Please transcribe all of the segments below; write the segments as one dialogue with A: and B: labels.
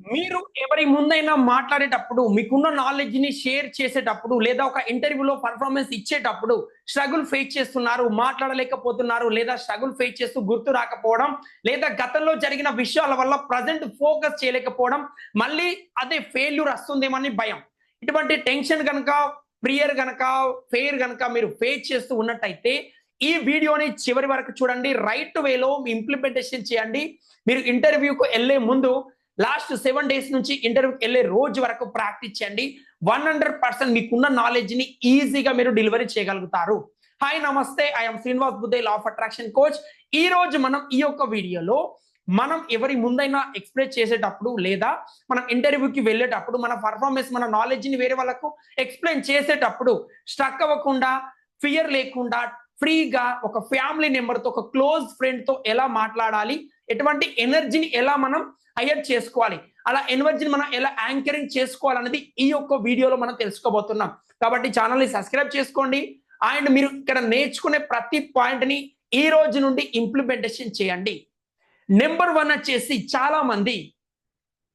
A: మీరు ఎవరి ముందైనా మాట్లాడేటప్పుడు మీకున్న నాలెడ్జ్ని షేర్ చేసేటప్పుడు లేదా ఒక ఇంటర్వ్యూలో పర్ఫార్మెన్స్ ఇచ్చేటప్పుడు స్ట్రగుల్ ఫేస్ చేస్తున్నారు మాట్లాడలేకపోతున్నారు లేదా స్ట్రగుల్ ఫేస్ చేస్తూ గుర్తు రాకపోవడం లేదా గతంలో జరిగిన విషయాల వల్ల ప్రజెంట్ ఫోకస్ చేయలేకపోవడం మళ్ళీ అదే ఫెయిల్యూర్ వస్తుందేమని భయం. ఇటువంటి టెన్షన్ కనుక ప్రియర్ కనుక ఫెయిర్ కనుక మీరు ఫేస్ చేస్తూ ఉన్నట్టయితే ఈ వీడియోని చివరి వరకు చూడండి. రైట్ వేలో ఇంప్లిమెంటేషన్ చేయండి. మీరు ఇంటర్వ్యూకు వెళ్ళే ముందు లాస్ట్ సెవెన్ డేస్ నుంచి ఇంటర్వ్యూకి వెళ్ళే రోజు వరకు ప్రాక్టీస్ చేయండి. వన్ హండ్రెడ్ పర్సెంట్ మీకున్న నాలెడ్జ్ని ఈజీగా మీరు డెలివరీ చేయగలుగుతారు. హాయ్ నమస్తే. ఐఎమ్ శ్రీనివాస్ బుద్ధే లా ఆఫ్ అట్రాక్షన్ కోచ్ ఈ రోజు మనం ఈ యొక్క వీడియోలో మనం ఎవరి ముందైనా ఎక్స్ప్రెస్ చేసేటప్పుడు లేదా మనం ఇంటర్వ్యూకి వెళ్ళేటప్పుడు మన పర్ఫార్మెన్స్ మన నాలెడ్జ్ని వేరే వాళ్ళకు ఎక్స్ప్లెయిన్ చేసేటప్పుడు స్ట్రక్ అవ్వకుండా ఫియర్ లేకుండా ఫ్రీగా ఒక ఫ్యామిలీ మెంబర్తో ఒక క్లోజ్ ఫ్రెండ్తో ఎలా మాట్లాడాలి? ఎటువంటి ఎనర్జీని ఎలా మనం హైయర్ చేసుకోవాలి? అలా ఎనర్జీని మనం ఎలా యాంకరింగ్ చేసుకోవాలనేది ఈ యొక్క వీడియోలో మనం తెలుసుకోబోతున్నాం. కాబట్టి ఛానల్ని సబ్స్క్రైబ్ చేసుకోండి. అండ్ మీరు ఇక్కడ నేర్చుకునే ప్రతి పాయింట్ని ఈ రోజు నుండి ఇంప్లిమెంటేషన్ చేయండి. నెంబర్ వన్ వచ్చేసి చాలామంది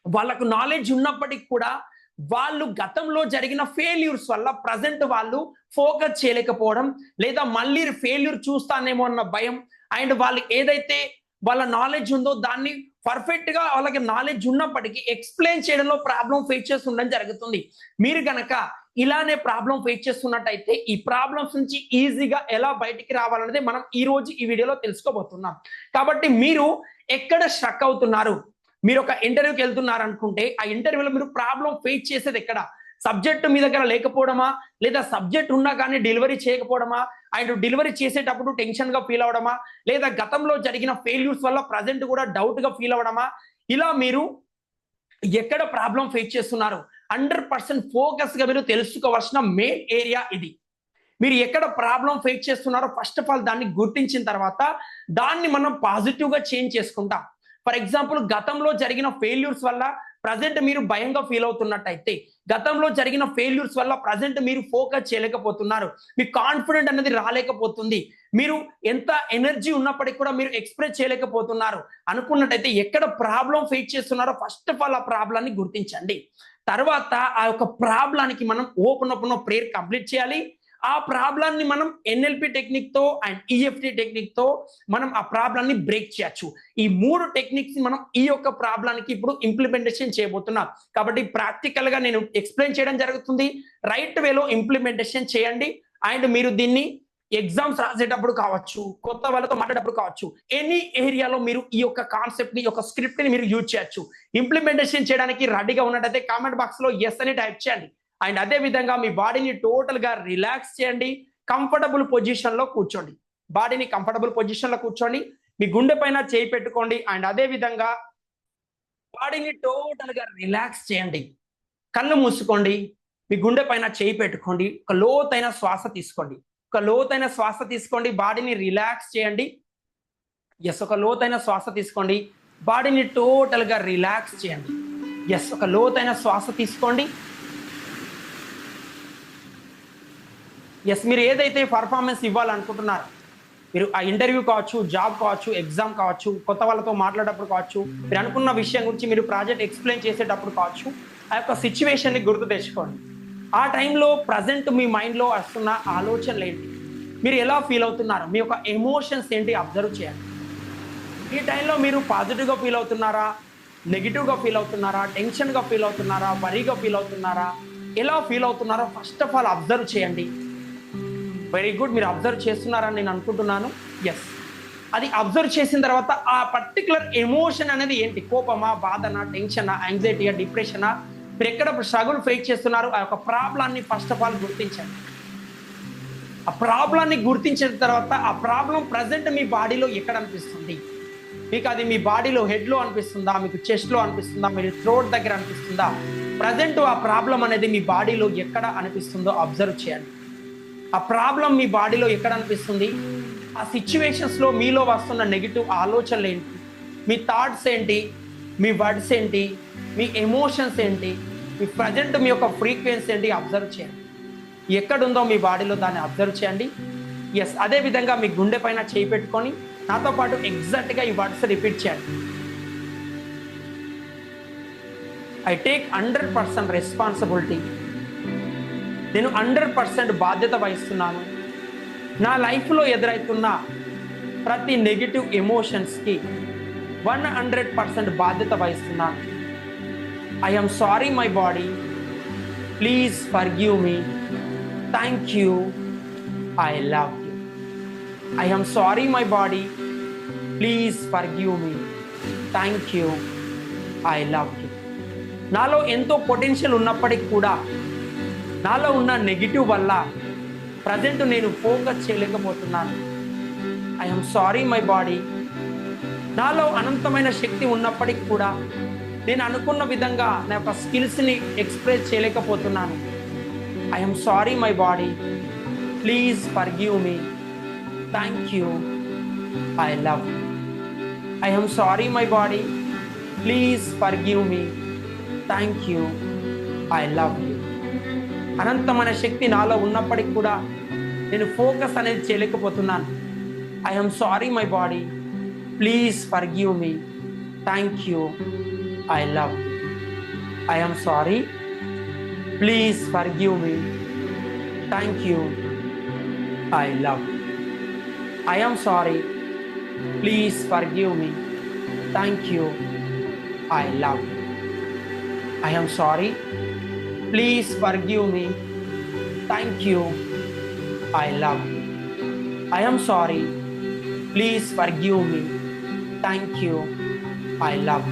A: వాళ్ళకు నాలెడ్జ్ ఉన్నప్పటికీ కూడా వాళ్ళు గతంలో జరిగిన ఫెయిల్యూర్స్ వల్ల ప్రజెంట్ వాళ్ళు ఫోకస్ చేయలేకపోవడం లేదా మళ్ళీ ఫెయిల్యూర్ చూస్తానేమో అన్న భయం. అండ్ వాళ్ళు ఏదైతే వాళ్ళ నాలెడ్జ్ ఉందో దాన్ని పర్ఫెక్ట్గా వాళ్ళకి నాలెడ్జ్ ఉన్నప్పటికీ ఎక్స్ప్లెయిన్ చేయడంలో ప్రాబ్లం ఫేస్ చేస్తుండడం జరుగుతుంది. మీరు గనక ఇలానే ప్రాబ్లం ఫేస్ చేస్తున్నట్టయితే ఈ ప్రాబ్లమ్స్ నుంచి ఈజీగా ఎలా బయటికి రావాలనేది మనం ఈ రోజు ఈ వీడియోలో తెలుసుకోబోతున్నాం. కాబట్టి మీరు ఎక్కడ స్ట్రక్ అవుతున్నారు? మీరు ఒక ఇంటర్వ్యూకి వెళ్తున్నారు అనుకుంటే ఆ ఇంటర్వ్యూలో మీరు ప్రాబ్లం ఫేస్ చేసేది ఎక్కడ? సబ్జెక్ట్ మీ దగ్గర లేకపోవడమా? లేదా సబ్జెక్ట్ ఉన్నా కానీ డెలివరీ చేయకపోవడమా? ఆయన డెలివరీ చేసేటప్పుడు టెన్షన్గా ఫీల్ అవడమా? లేదా గతంలో జరిగిన ఫెయిల్యూర్స్ వల్ల ప్రజెంట్ కూడా డౌట్గా ఫీల్ అవడమా? ఇలా మీరు ఎక్కడ ప్రాబ్లం ఫేస్ చేస్తున్నారు? హండ్రెడ్ పర్సెంట్ ఫోకస్గా మీరు తెలుసుకోవాల్సిన మెయిన్ ఏరియా ఇది. మీరు ఎక్కడ ప్రాబ్లం ఫేస్ చేస్తున్నారో ఫస్ట్ ఆఫ్ ఆల్ దాన్ని గుర్తించిన తర్వాత దాన్ని మనం పాజిటివ్గా చేంజ్ చేసుకుంటాం. ఫర్ ఎగ్జాంపుల్ గతంలో జరిగిన ఫెయిల్యూర్స్ వల్ల ప్రజెంట్ మీరు భయంగా ఫీల్ అవుతున్నట్టయితే గతంలో జరిగిన ఫెయిల్యూర్స్ వల్ల ప్రజెంట్ మీరు ఫోకస్ చేయలేకపోతున్నారు మీ కాన్ఫిడెంట్ అనేది రాలేకపోతుంది మీరు ఎంత ఎనర్జీ ఉన్నప్పటికీ కూడా మీరు ఎక్స్ప్రెస్ చేయలేకపోతున్నారు అనుకున్నట్టయితే ఎక్కడ ప్రాబ్లం ఫేస్ చేస్తున్నారో ఫస్ట్ ఆఫ్ ఆల్ ఆ ప్రాబ్లాన్ని గుర్తించండి. తర్వాత ఆ యొక్క ప్రాబ్లానికి మనం ఓపెన్ ఓపెన్ ప్రేయర్ కంప్లీట్ చేయాలి. ఆ ప్రాబ్లాన్ని మనం ఎన్ఎల్పి టెక్నిక్తో అండ్ ఈఎఫ్టి టెక్నిక్తో మనం ఆ ప్రాబ్లాన్ని బ్రేక్ చేయొచ్చు. ఈ మూడు టెక్నిక్స్ మనం ఈ యొక్క ప్రాబ్లానికి ఇప్పుడు ఇంప్లిమెంటేషన్ చేయబోతున్నాం. కాబట్టి ప్రాక్టికల్గా నేను ఎక్స్ప్లెయిన్ చేయడం జరుగుతుంది. రైట్ వేలో ఇంప్లిమెంటేషన్ చేయండి. అండ్ మీరు దీన్ని ఎగ్జామ్స్ రాసేటప్పుడు కావచ్చు కొత్త వాళ్ళతో మాట్లాడేటప్పుడు కావచ్చు ఎనీ ఏరియాలో మీరు ఈ యొక్క కాన్సెప్ట్ని యొక్క స్క్రిప్ట్ని మీరు యూజ్ చేయొచ్చు. ఇంప్లిమెంటేషన్ చేయడానికి రెడీగా ఉన్నట్టయితే కామెంట్ బాక్స్లో ఎస్ అని టైప్ చేయండి. అండ్ అదే విధంగా మీ బాడీని టోటల్గా రిలాక్స్ చేయండి. కంఫర్టబుల్ పొజిషన్లో కూర్చోండి. బాడీని కంఫర్టబుల్ పొజిషన్లో కూర్చోండి. మీ గుండె పైన చేయి పెట్టుకోండి. అండ్ అదే విధంగా బాడీని టోటల్గా రిలాక్స్ చేయండి. కళ్ళు మూసుకోండి. మీ గుండె పైన చేయి పెట్టుకోండి. ఒక లోతైన శ్వాస తీసుకోండి. ఒక లోతైన శ్వాస తీసుకోండి. బాడీని రిలాక్స్ చేయండి. ఎస్ ఒక లోతైన శ్వాస తీసుకోండి. బాడీని టోటల్గా రిలాక్స్ చేయండి. ఎస్ ఒక లోతైన శ్వాస తీసుకోండి. ఎస్ మీరు ఏదైతే పర్ఫార్మెన్స్ ఇవ్వాలనుకుంటున్నారు మీరు ఆ ఇంటర్వ్యూ కావచ్చు జాబ్ కావచ్చు ఎగ్జామ్ కావచ్చు కొత్త వాళ్ళతో మాట్లాడేటప్పుడు కావచ్చు మీరు అనుకున్న విషయం గురించి మీరు ప్రాజెక్ట్ ఎక్స్ప్లెయిన్ చేసేటప్పుడు కావచ్చు ఆ యొక్క సిచ్యువేషన్ని గుర్తు తెచ్చుకోండి. ఆ టైంలో ప్రజెంట్ మీ మైండ్లో వస్తున్న ఆలోచనలు ఏంటి? మీరు ఎలా ఫీల్ అవుతున్నారు మీ యొక్క ఎమోషన్స్ ఏంటి అబ్జర్వ్ చేయండి ఈ టైంలో మీరు పాజిటివ్గా ఫీల్ అవుతున్నారా నెగిటివ్గా ఫీల్ అవుతున్నారా టెన్షన్గా ఫీల్ అవుతున్నారా వరీగా ఫీల్ అవుతున్నారా ఎలా ఫీల్ అవుతున్నారో ఫస్ట్ ఆఫ్ ఆల్ అబ్జర్వ్ చేయండి. వెరీ గుడ్ మీరు అబ్జర్వ్ చేస్తున్నారని నేను అనుకుంటున్నాను. ఎస్ అది అబ్జర్వ్ చేసిన తర్వాత ఆ పర్టికులర్ ఎమోషన్ అనేది ఏంటి? కోపమా బాధనా టెన్షనా యాంగ్జైటీయా డిప్రెషనా మీరు ఎక్కడ స్ట్రగుల్ ఫేస్ చేస్తున్నారు? ఆ యొక్క ప్రాబ్లాన్ని ఫస్ట్ ఆఫ్ ఆల్ గుర్తించండి. ఆ ప్రాబ్లాన్ని గుర్తించిన తర్వాత ఆ ప్రాబ్లం ప్రజెంట్ మీ బాడీలో ఎక్కడ అనిపిస్తుంది? మీకు అది మీ బాడీలో హెడ్లో అనిపిస్తుందా? మీకు చెస్ట్లో అనిపిస్తుందా? మీరు థ్రోట్ దగ్గర అనిపిస్తుందా? ప్రజెంట్ ఆ ప్రాబ్లం అనేది మీ బాడీలో ఎక్కడ అనిపిస్తుందో అబ్జర్వ్ చేయండి. ఆ ప్రాబ్లం మీ బాడీలో ఎక్కడ అనిపిస్తుంది? ఆ సిచ్యువేషన్స్లో మీలో వస్తున్న నెగిటివ్ ఆలోచనలు ఏంటి? మీ థాట్స్ ఏంటి? మీ వర్డ్స్ ఏంటి? మీ ఎమోషన్స్ ఏంటి? మీ ప్రజెంట్ మీ యొక్క ఫ్రీక్వెన్సీ ఏంటి? అబ్జర్వ్ చేయండి. ఎక్కడుందో మీ బాడీలో దాన్ని అబ్జర్వ్ చేయండి. ఎస్ అదే విధంగా మీ గుండె పైన చేయి పెట్టుకొని నాతో పాటు ఎగ్జాక్ట్గా ఈ వర్డ్స్ రిపీట్ చేయండి. I take hundred percent responsibility నేను హండ్రెడ్ పర్సెంట్ బాధ్యత వహిస్తున్నాను. నా లైఫ్లో ఎదురవుతున్న ప్రతి నెగిటివ్ ఎమోషన్స్కి వన్ హండ్రెడ్ పర్సెంట్ బాధ్యత వహిస్తున్నాను. I sorry my body please forgive me thank you I love you I sorry my body please forgive me thank you I love you నాలో ఎంతో పొటెన్షియల్ ఉన్నప్పటికీ కూడా నాలో ఉన్న నెగిటివ్ వల్ల ప్రజెంట్ నేను ఫోకస్ చేయలేకపోతున్నాను. ఐఎమ్ సారీ మై బాడీ నాలో అనంతమైన శక్తి ఉన్నప్పటికీ కూడా నేను అనుకున్న విధంగా నా యొక్క స్కిల్స్ని ఎక్స్ప్రెస్ చేయలేకపోతున్నాను. I'm sorry my body please forgive me thank you I love I'm sorry my body please forgive me thank you I love you అనంతమైన శక్తి నాలో ఉన్నప్పటికీ కూడా నేను ఫోకస్ అనేది చేయలేకపోతున్నాను. I'm sorry my body please forgive me thank you I love I'm sorry please forgive me thank you I love I'm sorry please forgive me thank you I love I'm sorry please forgive me thank you I love I'm sorry please forgive me thank you I love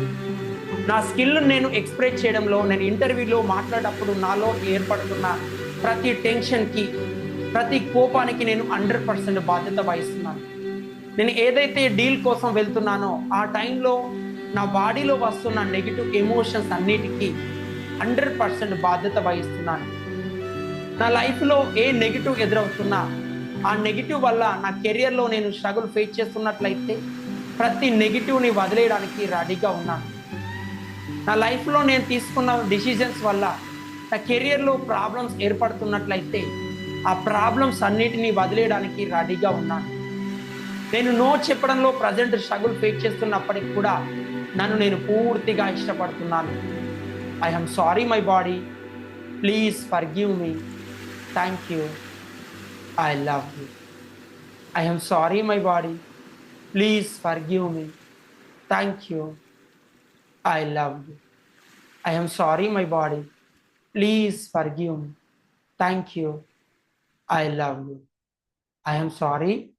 A: నా skill నేను express చేయడంలో నేను ఇంటర్వ్యూలో మాట్లాడేటప్పుడు నాలో ఏర్పడుతున్న ప్రతి టెన్షన్కి ప్రతి కోపానికి నేను హండ్రెడ్ పర్సెంట్ బాధ్యత వహిస్తున్నాను. నేను ఏదైతే డీల్ కోసం వెళ్తున్నానో ఆ టైంలో నా బాడీలో వస్తున్న నెగిటివ్ ఎమోషన్స్ అన్నిటికీ హండ్రెడ్ పర్సెంట్ బాధ్యత వహిస్తున్నాను. నా లైఫ్లో ఏ నెగిటివ్ ఎదురవుతున్నా ఆ నెగిటివ్ వల్ల నా కెరియర్లో నేను స్ట్రగుల్ ఫేస్ చేస్తున్నట్లయితే ప్రతి నెగిటివ్ని వదిలేయడానికి రెడీగా ఉన్నాను. నా లైఫ్లో నేను తీసుకున్న డిసిజన్స్ వల్ల నా కెరియర్లో ప్రాబ్లమ్స్ ఏర్పడుతున్నట్లయితే ఆ ప్రాబ్లమ్స్ అన్నిటినీ వదిలేయడానికి రెడీగా ఉన్నాను. నేను నో చెప్పడంలో ప్రజెంట్ స్ట్రగుల్ ఫేస్ చేస్తున్నప్పటికి కూడా నన్ను నేను పూర్తిగా ఇష్టపడుతున్నాను. I am sorry, my body. Please forgive me. Thank you. I love you. I am sorry, my body. Please forgive me. Thank you. I love you. I am sorry, my body. Please forgive me. Thank you. I love you. I am sorry.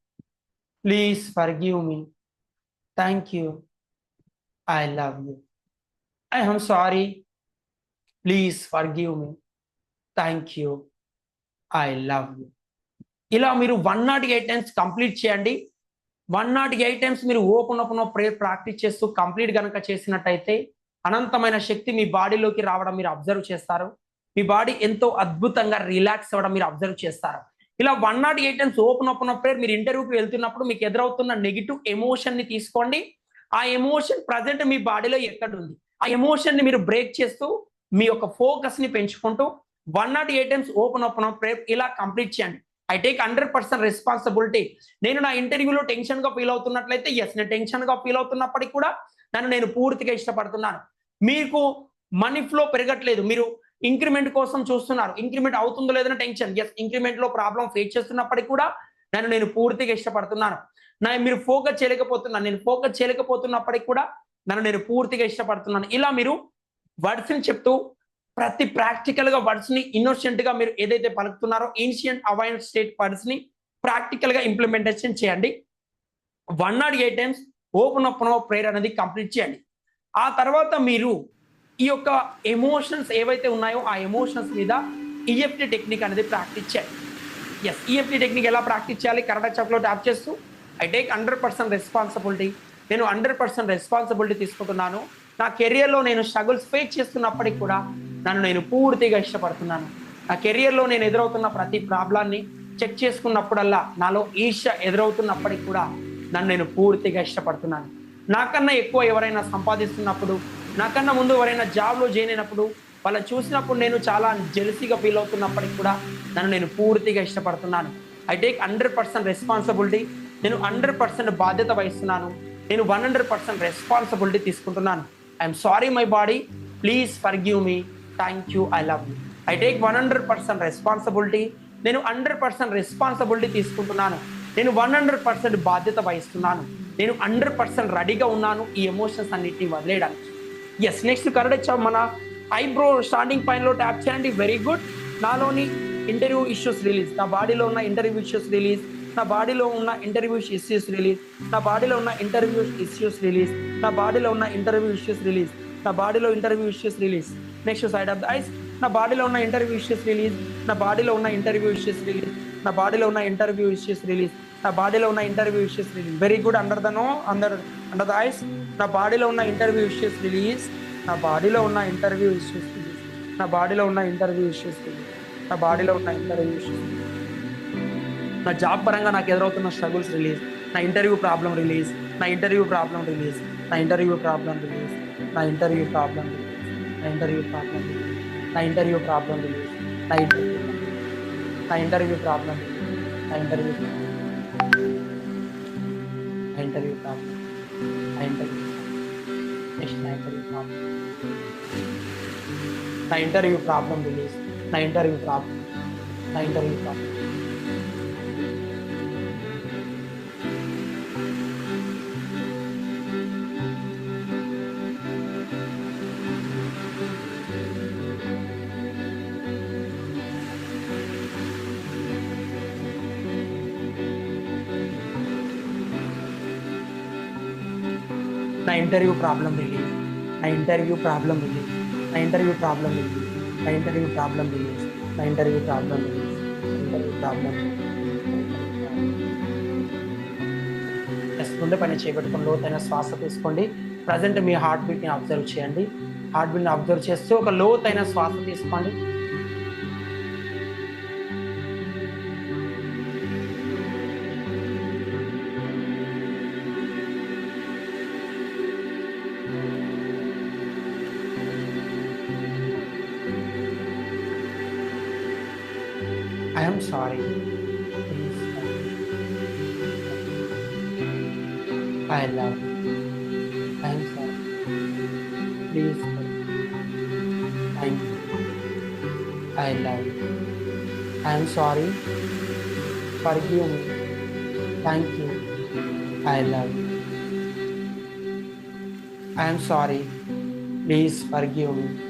A: Please forgive me. Thank you. I love you. I am sorry. Please forgive me thank you I love you ఇలా మీరు one nought eight times complete చేయండి. One nought eight times మీరు open open prayer practice చేస్తూ complete కనుక చేసినట్టయితే అనంతమైన శక్తి మీ బాడీలోకి రావడం మీరు అబ్జర్వ్ చేస్తారు. మీ బాడీ ఎంతో అద్భుతంగా రిలాక్స్ అవ్వడం మీరు అబ్జర్వ్ చేస్తారు. ఇలా one nought eight times open open prayer మీరు ఇంటర్వ్యూకి వెళ్తున్నప్పుడు మీకు ఎదురవుతున్న నెగిటివ్ ఎమోషన్ని తీసుకోండి. ఆ ఎమోషన్ ప్రజెంట్ మీ బాడీలో ఎక్కడ ఉంది ఆ ఎమోషన్ని మీరు బ్రేక్ చేస్తూ మీ యొక్క ఫోకస్ని పెంచుకుంటూ one nought eight times open open prayer ఇలా కంప్లీట్ చేయండి. I take hundred percent responsibility నేను నా ఇంటర్వ్యూలో టెన్షన్గా ఫీల్ అవుతున్నట్లయితే ఎస్ నేను టెన్షన్గా ఫీల్ అవుతున్నప్పటికీ కూడా నన్ను నేను పూర్తిగా ఇష్టపడుతున్నాను. మీకు మనీ ఫ్లో పెరగట్లేదు. మీరు ఇంక్రిమెంట్ కోసం చూస్తున్నారు. ఇంక్రిమెంట్ అవుతుందో లేదని టెన్షన్ ఎస్ ఇంక్రిమెంట్లో ప్రాబ్లం ఫేస్ చేస్తున్నప్పటికీ కూడా నన్ను నేను పూర్తిగా ఇష్టపడుతున్నాను. నా మీరు ఫోకస్ చేయలేకపోతున్నాను నేను ఫోకస్ చేయలేకపోతున్నప్పటికీ కూడా నన్ను నేను పూర్తిగా ఇష్టపడుతున్నాను. ఇలా మీరు వర్డ్స్ని చెప్తూ ప్రతి ప్రాక్టికల్గా వర్డ్స్ని ఇన్నోసెంట్గా మీరు ఏదైతే పలుకుతున్నారో ఇన్షియంట్ అవాయిన్ స్టేట్ వర్డ్స్ని ప్రాక్టికల్గా ఇంప్లిమెంటేషన్ చేయండి. One nought eight times open open prayer అనేది కంప్లీట్ చేయండి. ఆ తర్వాత మీరు ఈ యొక్క ఎమోషన్స్ ఏవైతే ఉన్నాయో ఆ ఎమోషన్స్ మీద ఈఎఫ్టీ టెక్నిక్ అనేది ప్రాక్టీస్ చేయాలి ఎస్ ఈఎఫ్టీ టెక్నిక్ ఎలా ప్రాక్టీస్ చేయాలి? కరెక్ట్ చాక్లో ట్యాప్ చేస్తూ I take hundred percent responsibility నేను హండ్రెడ్ పర్సెంట్ రెస్పాన్సిబిలిటీ తీసుకుంటున్నాను. నా కెరియర్లో నేను స్ట్రగుల్స్ ఫేస్ చేస్తున్నప్పటికి కూడా నన్ను నేను పూర్తిగా ఇష్టపడుతున్నాను. నా కెరియర్లో నేను ఎదురవుతున్న ప్రతి ప్రాబ్లాన్ని చెక్ చేసుకున్నప్పుడల్లా నాలో ఈర్ష ఎదురవుతున్నప్పటికి కూడా నన్ను నేను పూర్తిగా ఇష్టపడుతున్నాను. నాకన్నా ఎక్కువ ఎవరైనా సంపాదిస్తున్నప్పుడు నాకన్నా ముందు ఎవరైనా జాబ్లో జాయిన్ అయినప్పుడు వాళ్ళని చూసినప్పుడు నేను చాలా జెలసీగా ఫీల్ అవుతున్నప్పటికి కూడా నన్ను నేను పూర్తిగా ఇష్టపడుతున్నాను. I take hundred percent responsibility నేను హండ్రెడ్ పర్సెంట్ బాధ్యత వహిస్తున్నాను. నేను వన్ హండ్రెడ్ పర్సెంట్ రెస్పాన్సిబిలిటీ తీసుకుంటున్నాను. I'm sorry my body please forgive me thank you I love you I take one hundred percent responsibility నేను హండ్రెడ్ పర్సెంట్ రెస్పాన్సిబిలిటీ తీసుకుంటున్నాను. నేను one hundred percent బాధ్యత వహిస్తున్నాను. నేను హండ్రెడ్ పర్సెంట్ రెడీగా ఉన్నాను. ఈ ఎమోషన్స్ అన్నిటిని వదిలేయడానికి. ఎస్ నెక్స్ట్ కరెక్ట్ మన ఐబ్రో స్టార్టింగ్ పైనలో ట్యాప్ చేయండి. వెరీ గుడ్ నాలోని ఇంటర్వ్యూ ఇష్యూస్ రిలీజ్ నా బాడీలో ఉన్న ఇంటర్వ్యూ ఇష్యూస్ రిలీజ్ నా బాడీలో ఉన్న ఇంటర్వ్యూ ఇష్యూస్ రిలీజ్ నా బాడీలో ఉన్న ఇంటర్వ్యూ ఇష్యూస్ రిలీజ్ నా బాడీలో ఉన్న ఇంటర్వ్యూ ఇష్యూస్ రిలీజ్ నా బాడీలో interview issues release next side of the eyes నా బాడీలో ఉన్న ఇంటర్వ్యూ ఇష్యూస్ రిలీజ్ నా బాడీలో ఉన్న ఇంటర్వ్యూ ఇష్యూస్ రిలీజ్ నా బాడీలో ఉన్న ఇంటర్వ్యూ ఇష్యూస్ రిలీజ్ నా బాడీలో ఉన్న interview issues release very good under the nose under under the eyes నా బాడీలో ఉన్న ఇంటర్వ్యూ ఇష్యూస్ రిలీజ్ నా బాడీలో ఉన్న ఇంటర్వ్యూ ఇష్యూస్ రిలీజ్ నా బాడీలో ఉన్న ఇంటర్వ్యూ ఇష్యూస్ రిలీజ్ నా బాడీలో ఉన్న ఇంటర్వ్యూ ఇష్యూస్ నా జాబ్ పరంగా నాకు ఎదురవుతున్న స్ట్రగుల్స్ రిలీజ్ నా ఇంటర్వ్యూ ప్రాబ్లం రిలీజ్ నా ఇంటర్వ్యూ ప్రాబ్లం రిలీజ్ నా ఇంటర్వ్యూ ప్రాబ్లం రిలీజ్ నా ఇంటర్వ్యూ ప్రాబ్లం రిలీజ్ నా ఇంటర్వ్యూ ప్రాబ్లం రిలీజ్ నా ఇంటర్వ్యూ ప్రాబ్లం రిలీజ్ నా ఇంటర్వ్యూ నా ఇంటర్వ్యూ ప్రాబ్లం నా ఇంటర్వ్యూ నా ఇంటర్వ్యూ ప్రాబ్లం నా ఇంటర్వ్యూ నెక్స్ట్ నా ఇంటర్వ్యూ ప్రాబ్లం నా ఇంటర్వ్యూ ప్రాబ్లం రిలీజ్ నా ఇంటర్వ్యూ ప్రాబ్లం నా ఇంటర్వ్యూ ప్రాబ్లం నా ఇంటర్వ్యూ ప్రాబ్లం రిలీజ్ నా ఇంటర్వ్యూ ప్రాబ్లం ఉంది నా ఇంటర్వ్యూ ప్రాబ్లం రిలీజ్ నా ఇంటర్వ్యూ ప్రాబ్లం రిలీజ్ నా interview problem release interview problem ముందే పని చేపెట్టుకుని లోతైన శ్వాస తీసుకోండి. ప్రజెంట్ మీ హార్ట్ బీట్ని అబ్జర్వ్ చేయండి. హార్ట్ బీట్ని అబ్జర్వ్ చేస్తూ ఒక లోతైన శ్వాస తీసుకోండి. Sorry. Please. I love you. I am sorry. Please. Thank you. I love you. I am sorry. Forgive me. Thank you. I love you. I am sorry. Please forgive me.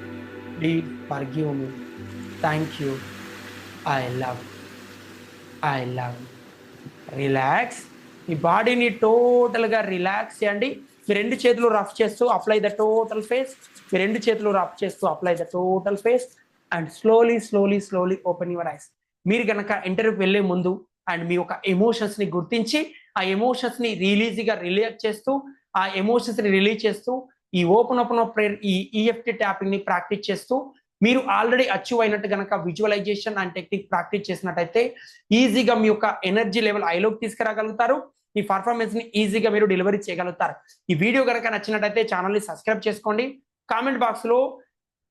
A: Please forgive me. Thank you. I love I love relax మీ బాడీని టోటల్గా relax చేయండి. మీ రెండు చేతులు rough చేస్తూ apply the total face మీ రెండు చేతులు రఫ్ చేస్తూ apply the total face and slowly slowly slowly open your eyes మీరు కనుక ఇంటర్వ్యూ వెళ్ళే ముందు అండ్ మీ యొక్క ఎమోషన్స్ని గుర్తించి ఆ ఎమోషన్స్ని రిలీజ్గా రిలీజ్ చేస్తూ ఆ ఎమోషన్స్ని రిలీజ్ చేస్తూ ఈ ఓపెన్ ఓపెన్ ఆఫ్ ప్రేయర్ ఈ ఈఎఫ్టీ ట్యాపింగ్ని ప్రాక్టీస్ చేస్తూ మీరు ఆల్రెడీ అచీవ్ అయినట్టు కనుక విజువలైజేషన్ అండ్ టెక్నిక్ ప్రాక్టీస్ చేసినట్టయితే ఈజీగా మీ యొక్క ఎనర్జీ లెవెల్ ఐలోకి తీసుకురాగలుగుతారు. మీ పర్ఫార్మెన్స్ని ఈజీగా మీరు డెలివరీ చేయగలుగుతారు. ఈ వీడియో కనుక నచ్చినట్టయితే ఛానల్ని సబ్స్క్రైబ్ చేసుకోండి. కామెంట్ బాక్స్లో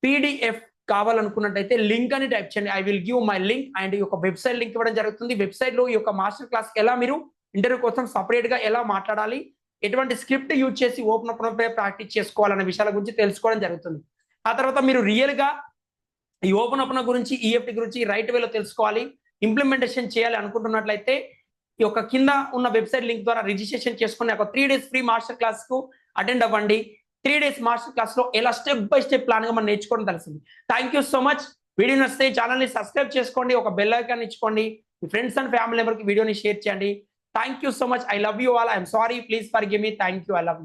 A: పీడిఎఫ్ కావాలనుకున్నట్టయితే లింక్ అని టైప్ చేయండి. I will give my link and ఈ యొక్క వెబ్సైట్ లింక్ ఇవ్వడం జరుగుతుంది. వెబ్సైట్లో ఈ యొక్క మాస్టర్ క్లాస్ ఎలా మీరు ఇంటర్వ్యూ కోసం సపరేట్గా ఎలా మాట్లాడాలి ఎటువంటి స్క్రిప్ట్ యూజ్ చేసి ఓపెన్ ఓపెన్పై ప్రాక్టీస్ చేసుకోవాలనే విషయాల గురించి తెలుసుకోవడం జరుగుతుంది. ఆ తర్వాత మీరు రియల్గా ఈ ఓపెన్ ఓపెన్ గురించి ఈఎఫ్టీ గురించి రైట్ వేలో తెలుసుకోవాలి ఇంప్లిమెంటేషన్ చేయాలి అనుకుంటున్నట్లయితే ఈ యొక్క కింద ఉన్న వెబ్సైట్ లింక్ ద్వారా రిజిస్ట్రేషన్ చేసుకుని ఒక త్రీ డేస్ ఫ్రీ మాస్టర్ క్లాస్కు అటెండ్ అవ్వండి. త్రీ డేస్ మాస్టర్ క్లాస్లో ఎలా స్టెప్ బై స్టెప్ ప్లాన్గా మనం నేర్చుకోవడం తెలిసింది. Thank you so much video నచ్చితే ఛానల్ని సబ్స్క్రైబ్ చేసుకోండి ఒక బెల్ ఐకాన్ ఇచ్చుకోండి. మీ ఫ్రెండ్స్ అండ్ ఫ్యామిలీ మెంబర్కి వీడియోని షేర్ చేయండి. Thank you so much. I love you all. I'm sorry. Please forgive me. Thank you. I love you.